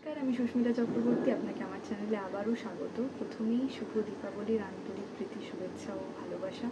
নমস্কার, আমি সুস্মিতা চক্রবর্তী, আপনাকে আমার চ্যানেলে আবারও স্বাগত। প্রথমেই শুভ দীপাবলির আন্তরিক প্রীতি, শুভেচ্ছা ও ভালোবাসা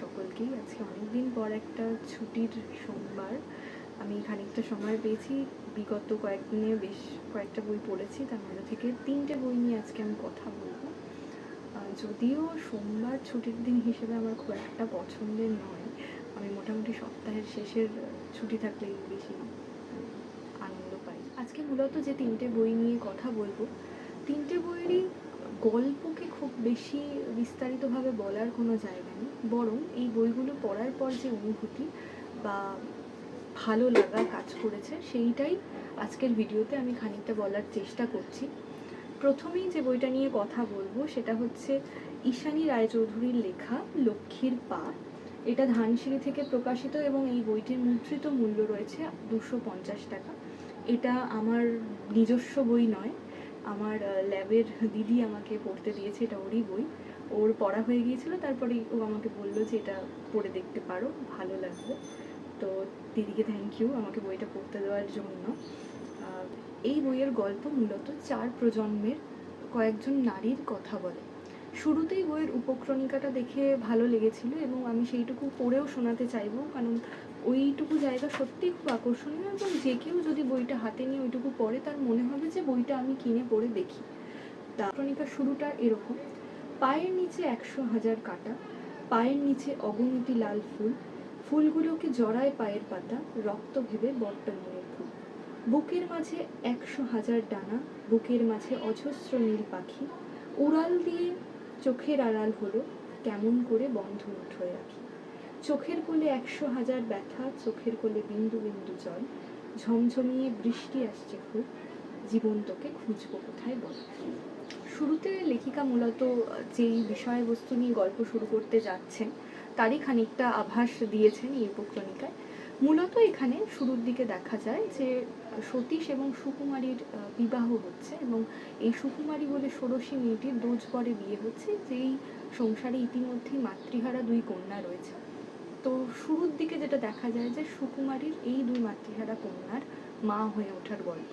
সকলকেই। আজকে অনেকদিন পর একটা ছুটির সোমবার। আমি খানিকটা সময় পেয়েছি, বিগত কয়েকদিনে বেশ কয়েকটা বই পড়েছি, তার মধ্যে থেকে তিনটে বই নিয়ে আজকে আমি কথা বলব। যদিও সোমবার ছুটির দিন হিসেবে আমার খুব একটা পছন্দের নয়, আমি মোটামুটি সপ্তাহের শেষের ছুটি থাকলেই বেশি পাই। আজকে মূলত যে তিনটে বই নিয়ে কথা বলব, তিনটে বইয়েরই গল্পকে খুব বেশি বিস্তারিতভাবে বলার কোনো জায়গা নেই। বরং এই বইগুলো পড়ার পর যে অনুভূতি বা ভালো লাগা কাজ করেছে, সেইটাই আজকের ভিডিওতে আমি খানিকটা বলার চেষ্টা করছি। প্রথমেই যে বইটা নিয়ে কথা বলব, সেটা হচ্ছে ঈশানী রায়চৌধুরীর লেখা লক্ষ্মীর পা। এটা ধানসিঁড়ি থেকে প্রকাশিত এবং এই বইটির মুদ্রিত মূল্য রয়েছে দুশো পঞ্চাশ টাকা। এটা আমার নিজস্ব বই নয়। আমার ল্যাবের দিদি আমাকে পড়তে দিয়েছে, এটা ওরই বই। ওর পড়া হয়ে গিয়েছিল, তারপরে ও আমাকে বলল যে এটা পড়ে দেখতে পারো, ভালো লাগবে। তো দিদিকে থ্যাংক ইউ আমাকে বইটা পড়তে দেওয়ার জন্য। এই বইয়ের গল্প মূলত চার প্রজন্মের কয়েকজন নারীর কথা বলে। শুরুতেই বইয়ের উপক্রণিকাটা দেখে ভালো লেগেছিল এবং আমি সেইটুকু পড়েও শোনাতে চাইব, কারণ ওইটুকু জায়গা সত্যিই খুব আকর্ষণীয় এবং যে কেউ যদি বইটা হাতে নিয়ে ওইটুকু পড়ে, তার মনে হবে যে বইটা আমি কিনে পড়ে দেখি। দার্শনিকার শুরুটা এরকম। পায়ের নিচে একশো হাজার কাটা, পায়ের নিচে অগণিতি লাল ফুল ফুলগুলোকে জড়ায় পায়ের পাতা, রক্ত ভেবে বড্ড মনের ফুল বুকের মাঝে একশো হাজার ডানা, বুকের মাঝে অজস্র নীল পাখি, উড়াল দিয়ে চোখের আড়াল হলো কেমন করে বন্ধ উঠে রাখি। চোখের কোলে একশো হাজার ব্যথা, চোখের কোলে বিন্দু বিন্দু জল, ঝমঝমিয়ে বৃষ্টি আসছে খুব জীবন তোকে খুঁজবো কোথায় বল। শুরুতে লেখিকা মূলত যেই বিষয়বস্তু নিয়ে গল্প শুরু করতে যাচ্ছেন, তারই খানিকটা আভাস দিয়েছেন এই উপক্রমিকায়। মূলত এখানে শুরুর দিকে দেখা যায় যে সতীশ এবং সুকুমারীর বিবাহ হচ্ছে এবং এই সুকুমারী বলে ষোড়শী মেয়েটির দোজ পরে বিয়ে হচ্ছে, যেই সংসারে ইতিমধ্যেই মাতৃহারা দুই কন্যা রয়েছে। তো শুরুর দিকে যেটা দেখা যায় যে সুকুমারীর এই দুই মাতৃহারা কন্যার মা হয়ে ওঠার গল্প।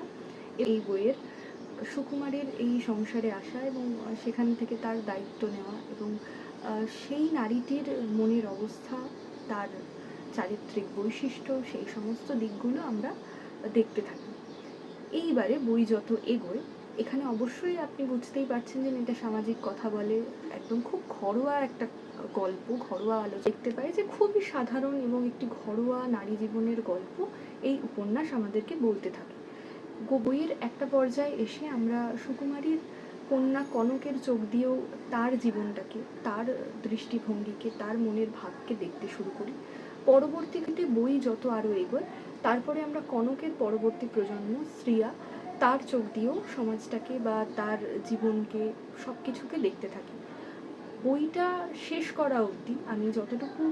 এই বইয়ের সুকুমারীর এই সংসারে আসা এবং সেখান থেকে তার দায়িত্ব নেওয়া এবং সেই নারীটির মনের অবস্থা, তার চারিত্রিক বৈশিষ্ট্য, সেই সমস্ত দিকগুলো আমরা দেখতে থাকি। এইবারে বই যত এগোয়, এখানে অবশ্যই আপনি বুঝতেই পারছেন যে এটা সামাজিক কথা বলে, একদম খুব ঘরোয়া একটা গল্প, ঘরোয়া আলো দেখতে পাই যে খুবই সাধারণ এবং একটি ঘরোয়া নারী জীবনের গল্প এই উপন্যাস আমাদেরকে বলতে থাকে। বইয়ের একটা পর্যায়ে এসে আমরা সুকুমারীর কন্যা কনকের চোখ দিয়েও তার জীবনটাকে, তার দৃষ্টিভঙ্গিকে, তার মনের ভাবকে দেখতে শুরু করি। পরবর্তীতে বই যত আরও এগোয়, তারপরে আমরা কনকের পরবর্তী প্রজন্ম, শ্রিয়া, তার চোখ দিয়েও সমাজটাকে বা তার জীবনকে সব কিছুকে দেখতে থাকি। বইটা শেষ করা অবধি আমি যতটুকু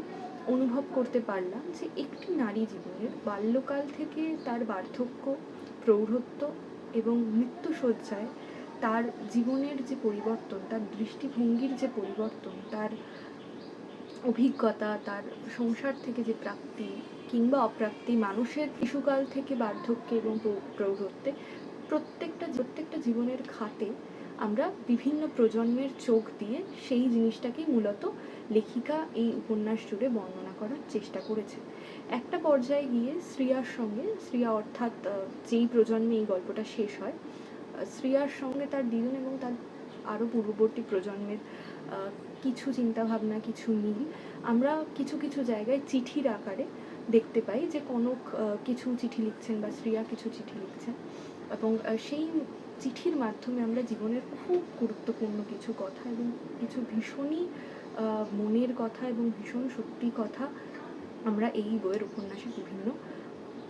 অনুভব করতে পারলাম যে একটি নারী জীবনের বাল্যকাল থেকে তার বার্ধক্য, প্রৌঢ়ত্ব এবং মৃত্যুসজ্জায় তার জীবনের যে পরিবর্তন, তার দৃষ্টিভঙ্গির যে পরিবর্তন, তার অভিজ্ঞতা, তার সংসার থেকে যে প্রাপ্তি কিংবা অপ্রাপ্তি, মানুষের শিশুকাল থেকে বার্ধক্যে এবং প্রৌ- প্রৌঢ়ত্বে, প্রত্যেকটা প্রত্যেকটা জীবনের খাতে আমরা বিভিন্ন প্রজন্মের চোখ দিয়ে সেই জিনিসটাকেই মূলত লেখিকা এই উপন্যাস জুড়ে বর্ণনা করার চেষ্টা করেছে। একটা পর্যায়ে গিয়ে শ্রিয়ার সঙ্গে, শ্রিয়া অর্থাৎ যেই প্রজন্মে এই গল্পটা শেষ হয় শ্রিয়ার সঙ্গে তার দ্বিগুণ এবং তার আরও পূর্ববর্তী প্রজন্মের কিছু চিন্তাভাবনা, কিছু মিল। আমরা কিছু কিছু জায়গায় চিঠির আকারে দেখতে পাই যে কনক কিছু চিঠি লিখছেন বা শ্রিয়া কিছু চিঠি লিখছেন। এবং সেই চিঠির মাধ্যমে আমরা জীবনের খুব গুরুত্বপূর্ণ কিছু কথা এবং কিছু ভীষণই মনের কথা এবং ভীষণ সত্যি কথা আমরা এই বইয়ের উপন্যাসে বিভিন্ন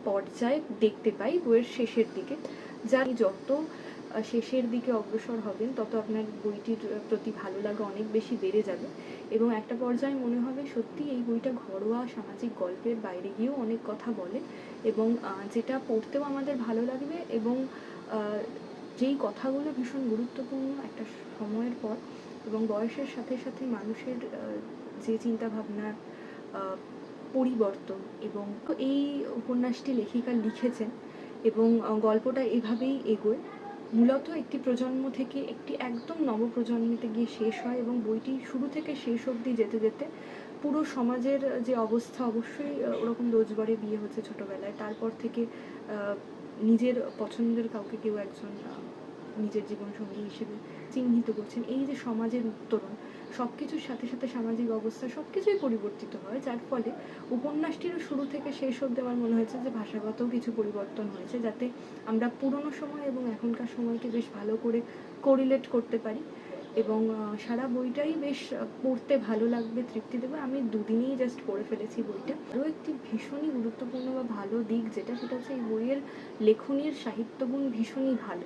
পর্যায়ে দেখতে পাই বইয়ের শেষের দিকে। যা যত শেষের দিকে অগ্রসর হবেন, তত আপনার বইটির প্রতি ভালো লাগা অনেক বেশি বেড়ে যাবে। এবং একটা পর্যায়ে মনে হবে সত্যি এই বইটা ঘরোয়া সামাজিক গল্পের বাইরে গিয়েও অনেক কথা বলে এবং যেটা পড়তেও আমাদের ভালো লাগবে এবং যেই কথাগুলো ভীষণ গুরুত্বপূর্ণ একটা সময়ের পর এবং বয়সের সাথে সাথে মানুষের যে চিন্তাভাবনার পরিবর্তন এবং এই উপন্যাসটি লেখিকা লিখেছেন এবং গল্পটা এভাবেই এগোয়। মূলত একটি প্রজন্ম থেকে একটি একদম নবপ্রজন্মেতে গিয়ে শেষ হয় এবং বইটি শুরু থেকে শেষ অবধি যেতে যেতে পুরো সমাজের যে অবস্থা অবশ্যই ওরকম দোজবারে বিয়ে হচ্ছে ছোটবেলায়। তারপর থেকে নিজের পছন্দের কাউকে কেউ একজন নিজের জীবনসঙ্গী হিসেবে চিহ্নিত করছেন। এই যে সমাজের উত্তরণ সব কিছুর সাথে সাথে সামাজিক অবস্থা সব কিছুই পরিবর্তিত হয়, যার ফলে উপন্যাসটিরও শুরু থেকে শেষ অব্দি আমার মনে হয়েছে যে ভাষাগতও কিছু পরিবর্তন হয়েছে, যাতে আমরা পুরনো সময় এবং এখনকার সময়কে বেশ ভালো করে কোরিলেট করতে পারি। এবং সারা বইটাই বেশ পড়তে ভালো লাগবে, তৃপ্তি দেবে। আমি দুদিনেই জাস্ট পড়ে ফেলেছি বইটা। আরও একটি ভীষণই গুরুত্বপূর্ণ বা ভালো দিক যেটা, সেটা হচ্ছে এই বইয়ের লেখনীর সাহিত্যগুণ ভীষণই ভালো।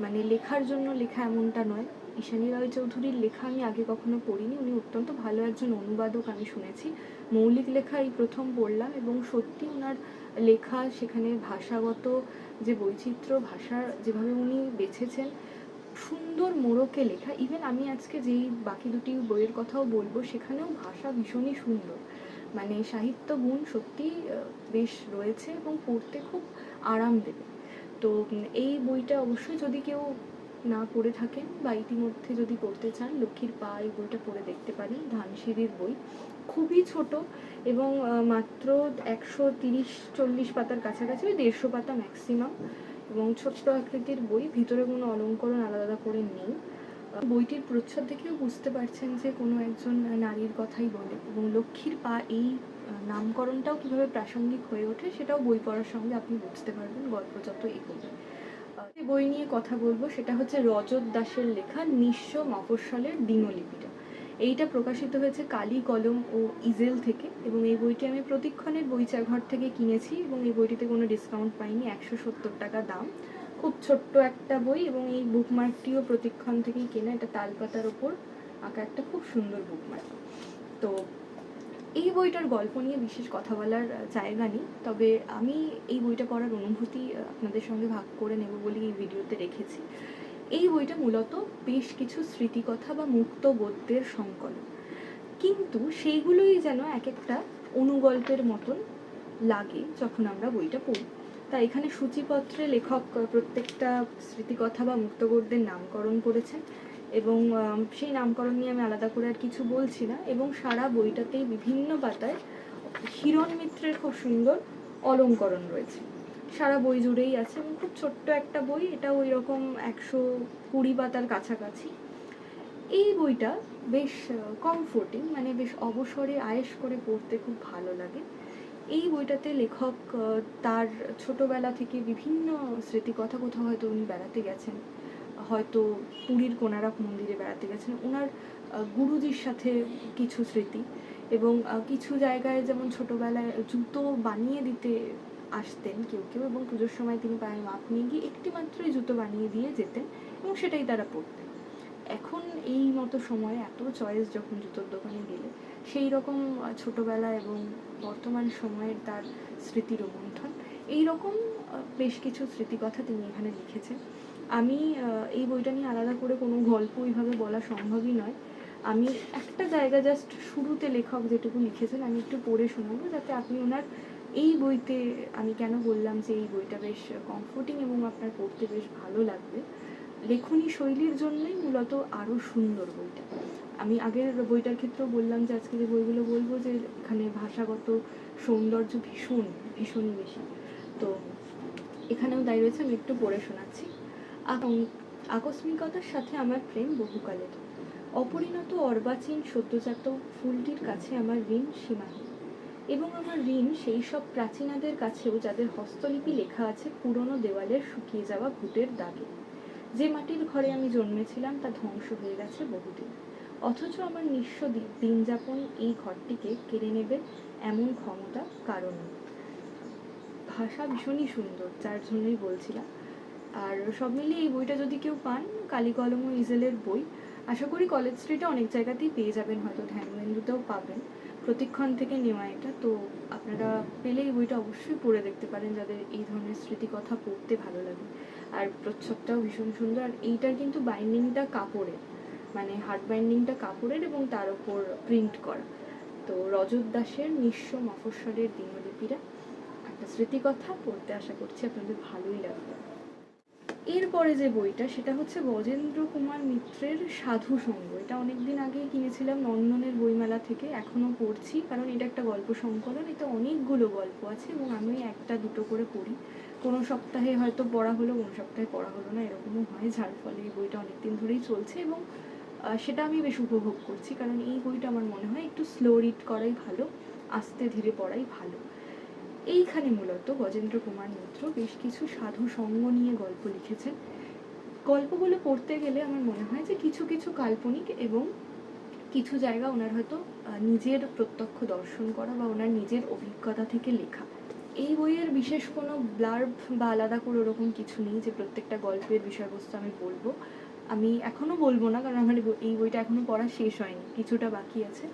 মানে লেখার জন্য লেখা এমনটা নয় ঈশানী রয় চৌধুরীর লেখা আমি আগে কখনো পড়িনি। উনি অত্যন্ত ভালো একজন অনুবাদক আমি শুনেছি। মৌলিক লেখা এই প্রথম পড়লাম এবং সত্যি ওনার লেখা সেখানে ভাষাগত যে বৈচিত্র্য, ভাষার যেভাবে উনি বেছেছেন, সুন্দর মোড়কে লেখা। ইভেন আমি আজকে যেই বাকি দুটি বইয়ের কথাও বলব, সেখানেও ভাষা ভীষণই সুন্দর। মানে সাহিত্য গুণ সত্যি বেশ রয়েছে এবং পড়তে খুব আরাম দেবে। তো এই বইটা অবশ্যই যদি কেউ না পড়ে থাকেন বা ইতিমধ্যে যদি পড়তে চান, লক্ষ্মীর পা এই বইটা পড়ে দেখতে পারেন, ধানসিঁড়ির বই। খুবই ছোট এবং মাত্র একশো তিরিশ, চল্লিশ পাতার কাছাকাছি, ওই দেড়শো পাতা ম্যাক্সিমাম এবং ছোট্ট আকৃতির বই। ভিতরে কোনো অলঙ্করণ আলাদা করে নেই। বইটির প্রচ্ছদ দেখেও বুঝতে পারছেন যে কোনো একজন নারীর কথাই বলে এবং লক্ষ্মীর পা এই নামকরণটাও কীভাবে প্রাসঙ্গিক হয়ে ওঠে সেটাও বই পড়ার সঙ্গে আপনি বুঝতে পারবেন, গল্প যত এগোবে। বই নিয়ে কথা বলব, সেটা হচ্ছে রজত দাসের লেখা নিঃস্ব মফস্বলের দিনলিপিটা। এইটা প্রকাশিত হয়েছে কালি কলম ও ইজেল থেকে এবং এই বইটি আমি প্রতিক্ষণের বইচাঘর থেকে কিনেছি এবং এই বইটিতে কোনো ডিসকাউন্ট পাইনি, একশো সত্তর টাকা দাম। খুব ছোট্ট একটা বই এবং এই বুকমার্কটিও প্রতিক্ষণ থেকেই কেনা, এটা তালপাতার ওপর আঁকা একটা খুব সুন্দর বুকমার্ক তো এই বইটার গল্প নিয়ে বিশেষ কথা বলার জায়গা নেই। তবে আমি এই বইটা পড়ার অনুভূতি আপনাদের সঙ্গে ভাগ করে নেব বলে এই ভিডিওতে রেখেছি। এই বইটা মূলত বেশ কিছু স্মৃতিকথা বা মুক্ত গদ্যের সংকলন। কিন্তু সেইগুলোই যেন এক একটা অনুগল্পের মতন লাগে যখন আমরা বইটা পড়ি। তাই এখানে সূচিপত্রে লেখক প্রত্যেকটা স্মৃতিকথা বা মুক্তগদ্যের নামকরণ করেছেন। এবং সেই নামকরণ নিয়ে আমি আলাদা করে আর কিছু বলছি না। এবং সারা বইটাতেই বিভিন্ন পাতায় হিরণ মিত্রের খুব সুন্দর অলঙ্করণ রয়েছে। সারা বই জুড়েই আছে এবং খুব ছোট্ট একটা বই এটা ওই রকম একশো কুড়ি পাতার কাছাকাছি। এই বইটা বেশ কমফোর্টিং মানে বেশ অবসরে আয়েশ করে পড়তে খুব ভালো লাগে। এই বইটাতে লেখক তার ছোটবেলা থেকে বিভিন্ন স্মৃতিকথা কোথাও হয়তো উনি বেড়াতে গেছেন। হয়তো পুরীর কোনারক মন্দিরে বেড়াতে গেছেন। ওনার গুরুজির সাথে কিছু স্মৃতি এবং কিছু জায়গায় যেমন ছোটবেলায় জুতো বানিয়ে দিতে আসতেন কেউ কেউ এবং পুজোর সময় তিনি পায়ের মাপ নিয়ে গিয়ে একটি মাত্রই জুতো বানিয়ে দিয়ে যেতেন এবং সেটাই তারা পরতেন। এখন এই মতো সময়ে এত চয়েস যখন জুতোর দোকানে গেলে, সেই রকম ছোটবেলা এবং বর্তমান সময়ের তার স্মৃতি রোমন্থন এই রকম বেশ কিছু স্মৃতিকথা তিনি এখানে লিখেছেন। আমি এই বইটা নিয়ে আলাদা করে কোনো গল্প ওইভাবে বলা সম্ভবই নয়। আমি একটা জায়গা জাস্ট শুরুতে লেখক যেটুকু লিখেছেন, আমি একটু পড়ে শোনাবো যাতে আপনি ওনার এই বইতে, আমি কেন বললাম যে এই বইটা বেশ কমফোর্টিং এবং আপনার পড়তে বেশ ভালো লাগবে। লেখনী শৈলীর জন্যই মূলত আরও সুন্দর বইটা। আমি আগের বইটার ক্ষেত্রেও বললাম যে আজকে যে বইগুলো বলব যে এখানে ভাষাগত সৌন্দর্য ভীষণ, ভীষণই বেশি। তো এখানেও দাঁড়িয়ে রয়েছে, আমি একটু পড়ে শোনাচ্ছি। আকস্মিকতার সাথে আমার প্রেম বহুকালের। অপরিণত অর্বাচীন সদ্যজাত ফুলটির কাছে আমার ঋণ সীমাহীন এবং আমার ঋণ সেই সব প্রাচীনাদের কাছেও যাদের হস্তলিপি লেখা আছে পুরনো দেওয়ালের শুকিয়ে যাওয়া ভূতের দাগে। যে মাটির ঘরে আমি জন্মেছিলাম তা ধ্বংস হয়ে গেছে বহুদিন। অথচ আমার নিঃস্ব দিনযাপন এই ঘরটিকে কেড়ে নেবে এমন ক্ষমতা কারণ ভাষা ভীষণই সুন্দর, যার জন্যই বলছিলাম আর সব মিলিয়ে এই বইটা যদি কেউ পান, কালী কলম ও ইজেলের বই, আশা করি কলেজ স্ট্রিটে অনেক জায়গাতেই পেয়ে যাবেন, হয়তো ধ্যানবেন্দুতেও পাবেন। প্রতিক্ষণ থেকে নেওয়া এটা, তো আপনারা পেলে এই বইটা অবশ্যই পড়ে দেখতে পারেন, যাদের এই ধরনের স্মৃতিকথা পড়তে ভালো লাগে। আর প্রচ্ছদটাও ভীষণ সুন্দর, আর এইটার কিন্তু বাইন্ডিংটা কাপড়ের মানে হার্ড বাইন্ডিংটা কাপড়ের এবং তার ওপর প্রিন্ট করা। তো রজত দাসের নিঃস্ব মফস্বরের দিনলিপিরা, একটা স্মৃতিকথা পড়তে আশা করছি আপনাদের ভালোই লাগবে। এরপরে যে বইটা, সেটা হচ্ছে গজেন্দ্র কুমার মিত্রের সাধু সঙ্গ। এটা অনেকদিন আগেই কিনেছিলাম নন্দনের বইমেলা থেকে, এখনও পড়ছি, কারণ এটা একটা গল্প সংকলন, এটা অনেকগুলো গল্প আছে এবং আমি একটা দুটো করে পড়ি। কোনো সপ্তাহে হয়তো পড়া হলো, কোনো সপ্তাহে পড়া হলো না, এরকমও হয়, যার ফলে এই বইটা অনেকদিন ধরেই চলছে এবং সেটা আমি বেশ উপভোগ করছি, কারণ এই বইটা আমার মনে হয় একটু স্লো রিড করাই ভালো, আস্তে ধীরে পড়াই ভালো। এইখানে মূলত গজেন্দ্র কুমার মিত্র বেশ কিছু সাধু সঙ্গ নিয়ে গল্প লিখেছেন। গল্পগুলো পড়তে গেলে আমার মনে হয় যে কিছু কিছু কাল্পনিক এবং কিছু জায়গা ওনার হয়তো নিজের প্রত্যক্ষ দর্শন করা বা ওনার নিজের অভিজ্ঞতা থেকে লেখা। এই বইয়ের বিশেষ কোনো ব্লার্ব বা আলাদা করে ওরকম কিছু নেই যে প্রত্যেকটা গল্পের বিষয়বস্তু আমি বলব। আমি এখনও বলব না, কারণ আমার এই বই- এই বইটা এখনও পড়া শেষ হয়নি, কিছুটা বাকি আছে।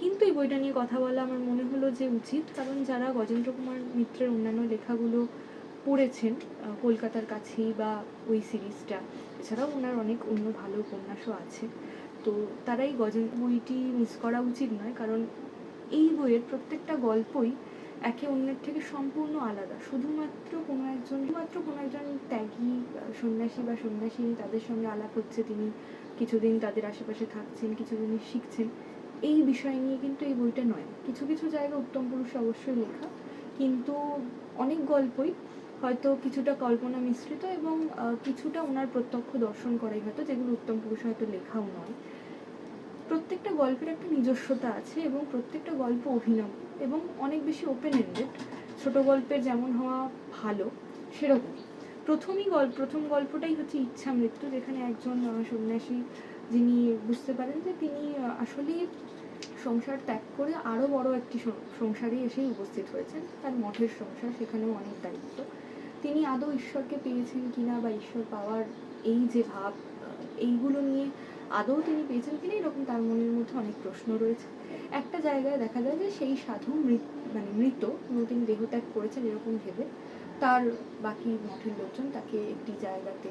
কিন্তু এই বইটা নিয়ে কথা বলা আমার মনে হলো যে উচিত, কারণ যারা গজেন্দ্র কুমার মিত্রের অন্যান্য লেখাগুলো পড়েছেন কলকাতার কাছেই বা ওই সিরিজটা, এছাড়াও ওনার অনেক অন্য ভালো উপন্যাসও আছে। তো তারাই গজেন্দ্র বইটি মিস করা উচিত নয়, কারণ এই বইয়ের প্রত্যেকটা গল্পই একে অন্যের থেকে সম্পূর্ণ আলাদা। শুধুমাত্র কোনো একজন, শুধুমাত্র কোনো একজন ত্যাগী সন্ন্যাসী বা সন্ন্যাসিনী তাদের সঙ্গে আলাপ হচ্ছে, তিনি কিছুদিন তাদের আশেপাশে থাকছেন, কিছুদিন শিখছেন। এই বিষয় নিয়ে কিন্তু এই বইটা নয়। কিছু কিছু জায়গা উত্তম পুরুষে অবশ্যই লেখা, কিন্তু অনেক গল্পই হয়তো কিছুটা কল্পনা মিশ্রিত এবং কিছুটা ওনার প্রত্যক্ষ দর্শন করাই হয়তো যেগুলো উত্তম পুরুষ হয়তো লেখাও নয়। প্রত্যেকটা গল্পের একটা নিজস্বতা আছে এবং প্রত্যেকটা গল্প অভিনব এবং অনেক বেশি ওপেন এন্ডেড ছোট গল্পের যেমন হওয়া ভালো সেরকম প্রথমই গল্প প্রথম গল্পটাই হচ্ছে ইচ্ছা মৃত্যু যেখানে একজন সন্ন্যাসী যিনি বুঝতে পারেন যে তিনি আহ, আসলেই সংসার ত্যাগ করে আরও বড় একটি সংসারে এসেই উপস্থিত হয়েছেন। তার মঠের সংসার সেখানেও অনেক দায়িত্ব। তিনি আদৌ ঈশ্বরকে পেয়েছেন কিনা বা ঈশ্বর পাওয়ার এই যে ভাব এইগুলো নিয়ে আদৌ তিনি পেয়েছেন কিনা এরকম তার মনের মধ্যে অনেক প্রশ্ন রয়েছে। একটা জায়গায় দেখা যায় যে সেই সাধু মৃত মানে মৃত এবং তিনি দেহত্যাগ করেছেন এরকম ভেবে তার বাকি মঠের লোকজন তাকে একটি জায়গাতে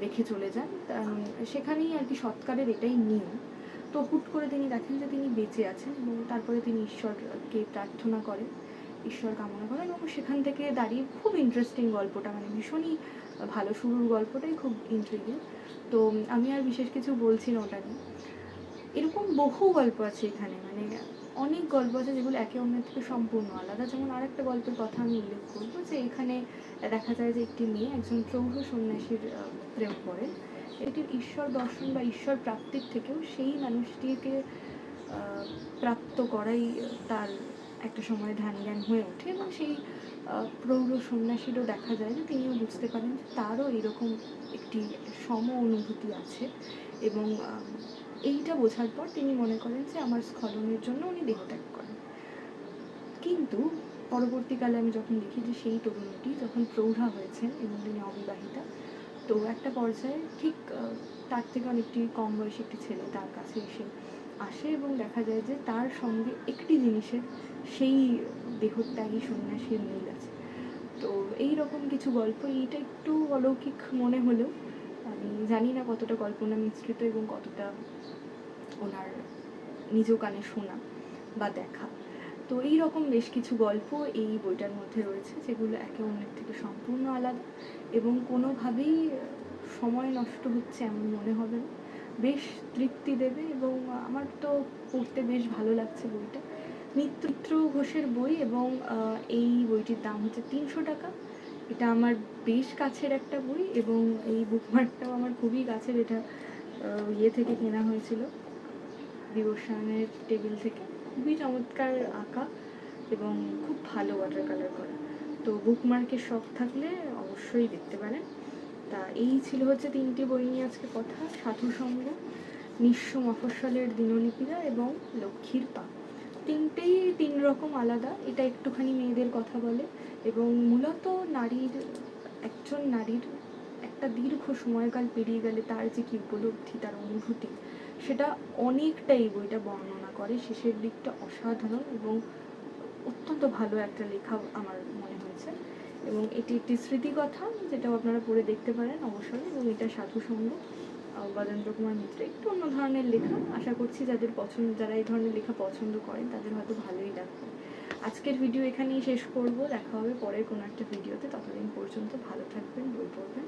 রেখে চলে যান। তা- সেখানেই আর কি সৎকারের এটাই নিয়ম। তো হুট করে তিনি দেখেন যে তিনি বেঁচে আছেন এবং তারপরে তিনি ঈশ্বরকে প্রার্থনা করেন, ঈশ্বর কামনা করেন এবং সেখান থেকে দাঁড়িয়ে খুব ইন্টারেস্টিং গল্পটা মানে ভীষণই ভালো শুরুর গল্পটাই খুব ইন্ট্রিগিং তো আমি আর বিশেষ কিছু বলছি না ওটা নিয়ে। এরকম বহু গল্প আছে এখানে মানে অনেক গল্প আছে যেগুলো একে অন্যের থেকে সম্পূর্ণ আলাদা। যেমন আরেকটা গল্পের কথা আমি উল্লেখ করব যে এখানে দেখা যায় যে একটি মেয়ে একজন প্রৌঢ় সন্ন্যাসীর প্রেম করে। এটির ঈশ্বর দর্শন বা ঈশ্বর প্রাপ্তির থেকেও সেই মানুষটিকে প্রাপ্ত করাই তার একটা সময় ধ্যান জ্ঞান হয়ে ওঠে এবং সেই প্রৌঢ় সন্ন্যাসীরও দেখা যায় যে তিনিও বুঝতে পারেন যে তারও এরকম একটি সম অনুভূতি আছে এবং এইটা বোঝার পর তিনি মনে করেন যে আমার স্খলনের জন্য উনি দেহত্যাগ করেন। কিন্তু পরবর্তীকালে আমি যখন দেখি যে সেই তরুণীটি যখন প্রৌঢ়া হয়েছেন এবং তিনি অবিবাহিতা, তো একটা পর্যায়ে ঠিক তার থেকে অনেকটি কম বয়সী একটি ছেলে তার কাছে এসে আসে এবং দেখা যায় যে তার সঙ্গে একটি জিনিসের সেই দেহত্যাগী সন্ন্যাসীর মিল আছে। তো এই রকম কিছু গল্প, এইটা একটু অলৌকিক মনে হলেও আমি জানি না কতটা কল্পনা মিশ্রিত এবং কতটা ওনার নিজ কানে শোনা বা দেখা। তো এই রকম বেশ কিছু গল্প এই বইটার মধ্যে রয়েছে, যেগুলো একে অন্যের থেকে সম্পূর্ণ আলাদা এবং কোনোভাবেই সময় নষ্ট হচ্ছে এমন মনে হবে না। বেশ তৃপ্তি দেবে এবং আমার তো পড়তে বেশ ভালো লাগছে বইটা। মিত্র ঘোষের বই এবং এই বইটির দাম হচ্ছে তিনশো টাকা। এটা আমার বেশ কাছের একটা বই এবং এই বুকমার্কটাও আমার খুবই কাছের। এটা ইয়ে থেকে কেনা হয়েছিল ডিভোশনের টেবিল থেকে। খুবই চমৎকার আঁকা এবং খুব ভালো ওয়াটার কালার করা। তো বুকমার্কের শখ থাকলে অবশ্যই দেখতে পারেন। তা এই ছিল হচ্ছে তিনটি বই নিয়ে আজকে কথা। সাধু সঙ্গ, নিঃস্ব মফস্বলের দিনলিপিরা এবং লক্ষ্মীর পা। তিনটেই তিন রকম আলাদা। এটা একটুখানি মেয়েদের কথা বলে। এবং মূলত নারীর, একজন নারীর একটা দীর্ঘ সময়কাল পেরিয়ে গেলে তার যে কি উপলব্ধি, তার অনুভূতি, সেটা অনেকটাই বইটা বর্ণনা করে শেষের দিকটা অসাধারণ এবং অত্যন্ত ভালো একটা লেখা আমার মনে হয়েছে। এবং এটি একটি স্মৃতিকথা যেটাও আপনারা পড়ে দেখতে পারেন অবশ্যই এবং এটা সাধু সঙ্গ গজেন্দ্র কুমার মিত্র একটু অন্য ধরনের লেখা, আশা করছি যাদের পছন্দ, যারা এই ধরনের লেখা পছন্দ করেন তাদের হয়তো ভালোই লাগবে। আজকের ভিডিও এখানেই শেষ করব। দেখা হবে পরের কোনো একটা ভিডিওতে ততদিন পর্যন্ত ভালো থাকবেন, বই পড়বেন।